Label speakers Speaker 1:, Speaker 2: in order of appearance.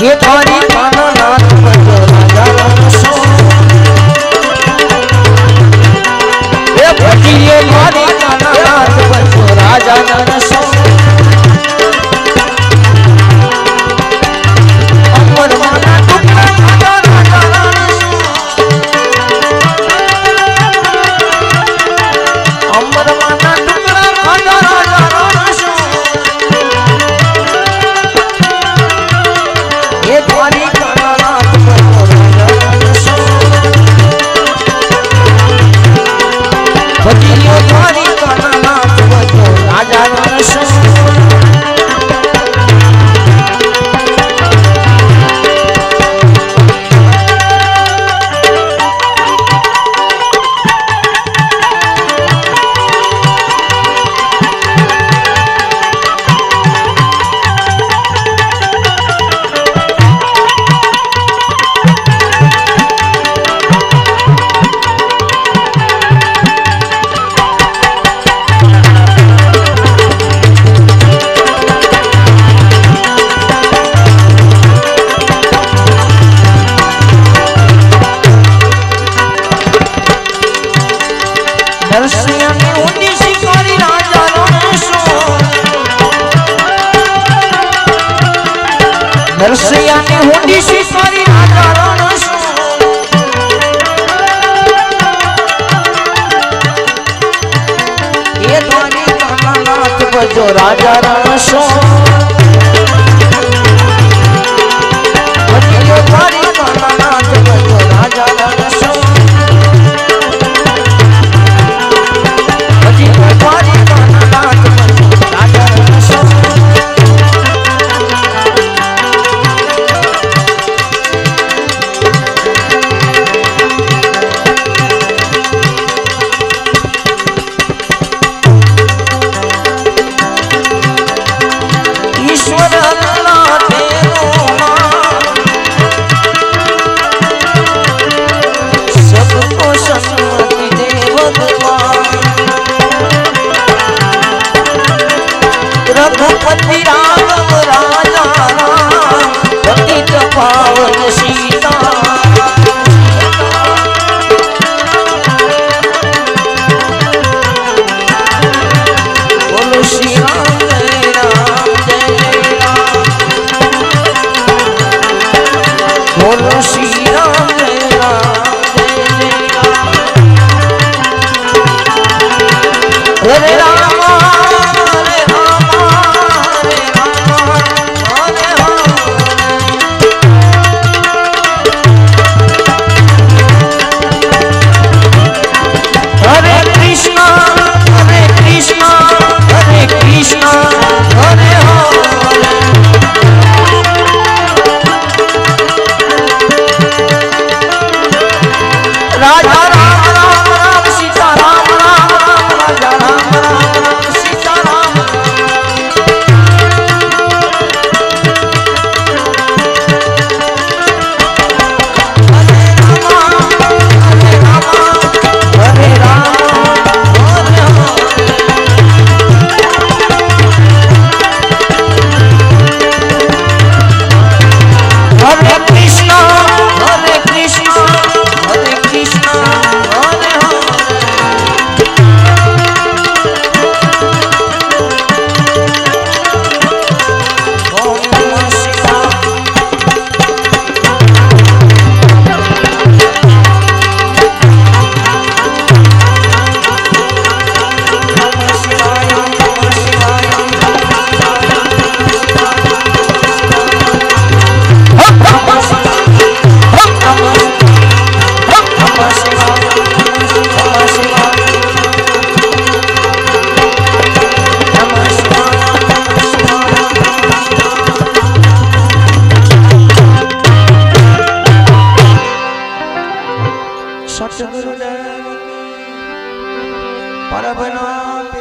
Speaker 1: ये थोड़ी खाना ना আমি નરસૈયાની હોડી શિકારી રાજા રણસો એ દ્વારી કાનાનાથ બજો રાજા રણસો 我没了 સદગુરુદેવ પરભના